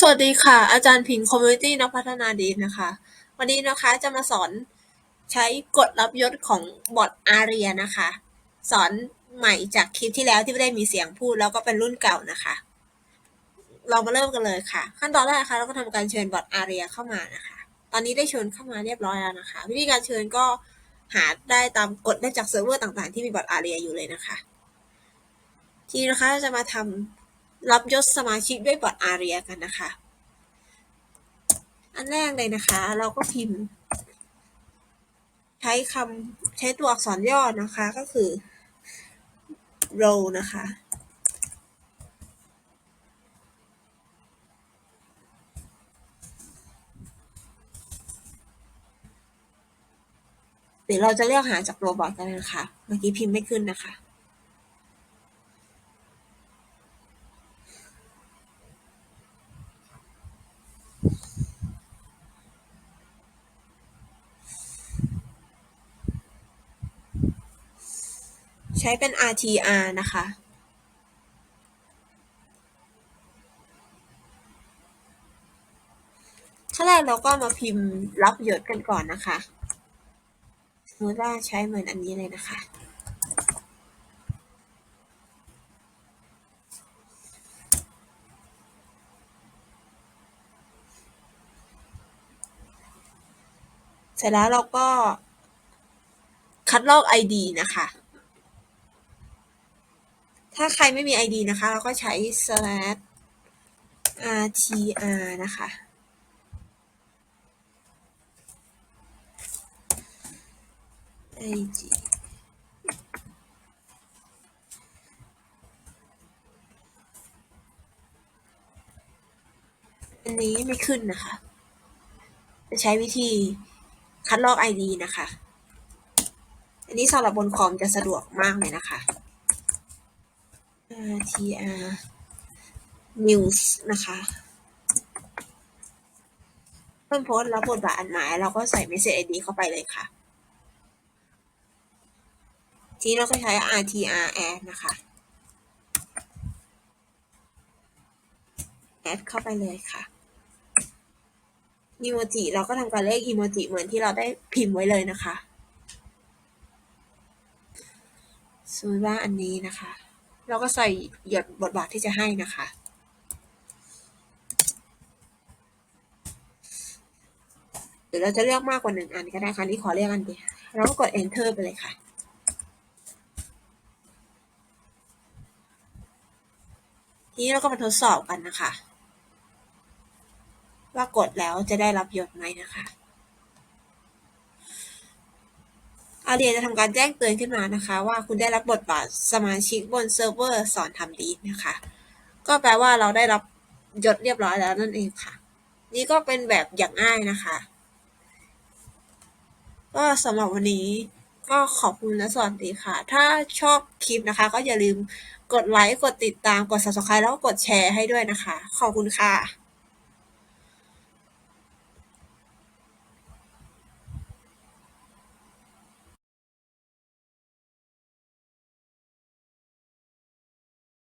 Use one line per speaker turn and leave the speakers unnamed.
สวัสดีค่ะ อาจารย์พิงคอมมูนิตี้นักพัฒนาดีนะคะ วันนี้นะคะจะมาสอนใช้กฎรับยศของบอทอารียนะคะ สอนใหม่จากคลิปที่แล้วที่ไม่ได้มีเสียงพูดแล้วก็เป็นรุ่นเก่านะคะ เรามาเริ่มกันเลยค่ะ ขั้นตอนแรกนะคะเราก็ทำการเชิญบอทอารียเข้ามานะคะ ตอนนี้ได้เชิญเข้ามาเรียบร้อยแล้วนะคะ วิธีการเชิญก็หาได้ตามกฎได้จากเซิร์ฟเวอร์ต่างๆ ที่มีบอทอารียอยู่เลยนะคะ ทีนี้นะคะจะมาทำ รับยศสมาชิกด้วยบอทอาเรียกันนะคะ อันแรกเลยนะคะ เราก็พิมพ์ ใช้คำใช้ตัวอักษรย่อนะคะก็คือ row นะคะเดี๋ยวเราจะเลือกหาจากโรบอทกันนะคะ เมื่อกี้พิมพ์ไม่ขึ้นนะคะ ช้เป็น RTR นะคะ ขั้นแรกเราก็มาพิมพ์รับยศกันก่อนนะคะ สมมติว่าใช้เหมือนอันนี้เลยนะคะเสร็จแล้วเราก็คัดลอก ID นะคะ ถ้าใครไม่มี ID นะคะ เราก็ใช้ slash rtr นะคะ id อันนี้ไม่ขึ้นนะคะ จะใช้วิธีคัดลอก ID นะคะ อันนี้สำหรับบนคอมจะสะดวกมากเลยนะคะ rtr news นะคะเพิ่มโพสต์รับบทบาทอันหมาย เราก็ใส่ message id เข้าไปเลยค่ะ ทีนี้เราก็ใช้ rtr add นะคะ add เข้าไปเลยค่ะอีโมจิเราก็ทำการเลขอีโมจิเหมือนที่เราได้พิมพ์ไว้เลยนะคะสมมติว่าอันนี้นะคะ เราก็ใส่หยดบทบาทที่จะให้นะคะ หรือเราจะเลือกมากกว่าหนึ่งอันก็ได้ค่ะนี่ขอเลือกอันเดียวเราก็กด enter ไปเลยค่ะทีนี้เราก็มาทดสอบกันนะคะ ว่ากดแล้วจะได้รับยศไหมนะคะ อา เรียจะทำการแจ้งเตือนขึ้นมานะคะ ว่าคุณได้รับบทบาทสมาชิกบนเซิร์ฟเวอร์สอนทำดีนะคะ ก็แปลว่าเราได้รับยศเรียบร้อยแล้วนั่นเองค่ะ นี่ก็เป็นแบบอย่างง่ายนะคะ ก็สำหรับวันนี้ก็ขอบคุณและสวัสดีค่ะ ถ้าชอบคลิปนะคะ ก็อย่าลืมกดไลค์ กดติดตาม กด subscribe แล้วก็กดแชร์ให้ด้วยนะคะ ขอบคุณค่ะ